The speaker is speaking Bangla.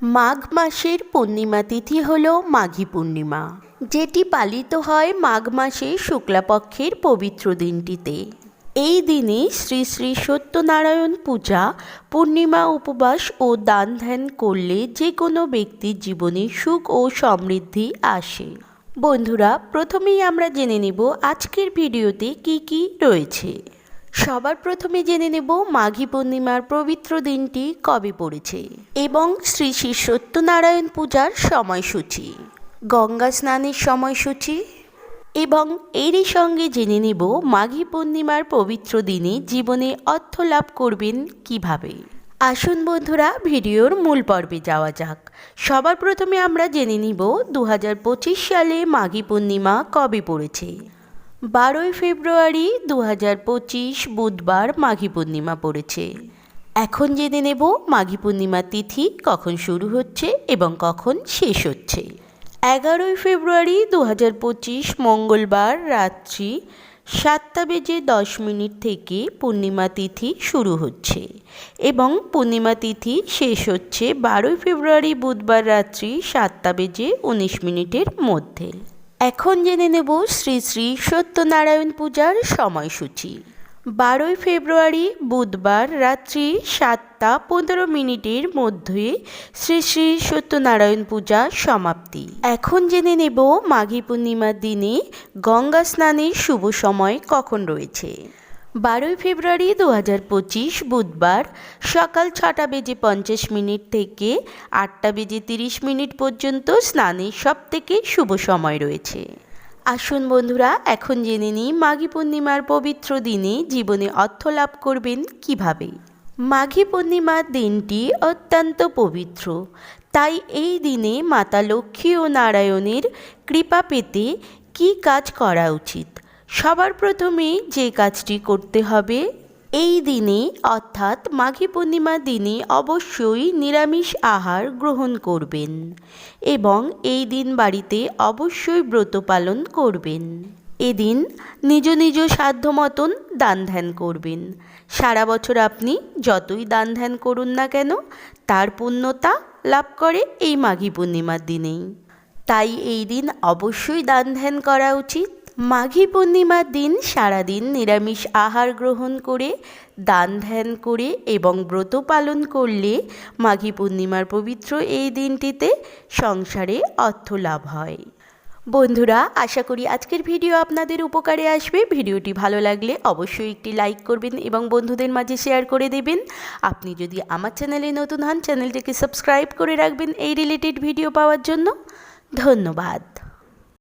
মাঘ মাসের পূর্ণিমা তিথি হল মাঘী পূর্ণিমা, যেটি পালিত হয় মাঘ মাসের শুক্লাপক্ষের পবিত্র দিনটিতে। এই দিনে শ্রী শ্রী সত্যনারায়ণ পূজা, পূর্ণিমা উপবাস ও দান ধ্যান করলে যে কোনো ব্যক্তির জীবনে সুখ ও সমৃদ্ধি আসে। বন্ধুরা, প্রথমেই আমরা জেনে নেব আজকের ভিডিওতে কি কি রয়েছে। সবার প্রথমে জেনে নেব মাঘী পূর্ণিমার পবিত্র দিনটি কবে পড়েছে এবং শ্রী শ্রী সত্যনারায়ণ পূজার সময়সূচি, গঙ্গা স্নানের সময়সূচি এবং এরই সঙ্গে জেনে নেব মাঘী পূর্ণিমার পবিত্র দিনে জীবনে অর্থ লাভ করবেন কীভাবে। আসুন বন্ধুরা, ভিডিওর মূল পর্বে যাওয়া যাক। সবার প্রথমে আমরা জেনে নিব দু হাজার পঁচিশ সালে মাঘী পূর্ণিমা কবে পড়েছে। বারোই ফেব্রুয়ারি দু হাজার পঁচিশ বুধবার মাঘী পূর্ণিমা পড়েছে। এখন জেনে নেব মাঘী পূর্ণিমার তিথি কখন শুরু হচ্ছে এবং কখন শেষ হচ্ছে। এগারোই ফেব্রুয়ারি দু হাজার পঁচিশ মঙ্গলবার রাত্রি সাতটা বেজে দশ মিনিট থেকে পূর্ণিমা তিথি শুরু হচ্ছে এবং পূর্ণিমা তিথি শেষ হচ্ছে বারোই ফেব্রুয়ারি বুধবার রাত্রি সাতটা বেজে উনিশ মিনিটের মধ্যে। এখন জেনে নেব শ্রী শ্রী সত্যনারায়ণ পূজার সময়সূচি। বারোই ফেব্রুয়ারি বুধবার রাত্রি সাতটা পনেরো মিনিটের মধ্যে শ্রী শ্রী সত্যনারায়ণ পূজা সমাপ্তি। এখন জেনে নেব মাঘী পূর্ণিমার দিনে গঙ্গা স্নানের শুভ সময় কখন রয়েছে। বারোই ফেব্রুয়ারি দু হাজার পঁচিশ বুধবার সকাল ছটা বেজে পঞ্চাশ মিনিট থেকে আটটা বেজে তিরিশ মিনিট পর্যন্ত স্নানের সবথেকে শুভ সময় রয়েছে। আসুন বন্ধুরা, এখন জেনে নিই মাঘী পূর্ণিমার পবিত্র দিনে জীবনে অর্থ লাভ করবেন কীভাবে? মাঘী পূর্ণিমার দিনটি অত্যন্ত পবিত্র, তাই এই দিনে মাতা লক্ষ্মী ও নারায়ণের কৃপা পেতে কী কাজ করা উচিত? সবার প্রথমে যে কাজটি করতে হবে, এই দিনে, অর্থাৎ মাঘী পূর্ণিমার দিনে অবশ্যই নিরামিষ আহার গ্রহণ করবেন এবং এই দিন বাড়িতে অবশ্যই ব্রত পালন করবেন। এদিন নিজ নিজ সাধ্য মতন দান ধ্যান করবেন। সারা বছর আপনি যতই দান ধ্যান করুন না কেন, তার পূর্ণতা লাভ করে এই মাঘী পূর্ণিমার দিনেই। তাই এই দিন অবশ্যই দান ধ্যান করা উচিত। মাঘী পূর্ণিমার দিন সারাদিন নিরামিষ আহার গ্রহণ করে, দান ধ্যান করে এবং ব্রত পালন করলে মাঘী পূর্ণিমার পবিত্র এই দিনটিতে সংসারে অর্থ লাভ হয়। বন্ধুরা, আশা করি আজকের ভিডিও আপনাদের উপকারে আসবে। ভিডিওটি ভালো লাগলে অবশ্যই একটি লাইক করবেন এবং বন্ধুদের মাঝে শেয়ার করে দেবেন। আপনি যদি আমার চ্যানেলে নতুন হন, চ্যানেলটিকে সাবস্ক্রাইব করে রাখবেন এই রিলেটেড ভিডিও পাওয়ার জন্য। ধন্যবাদ।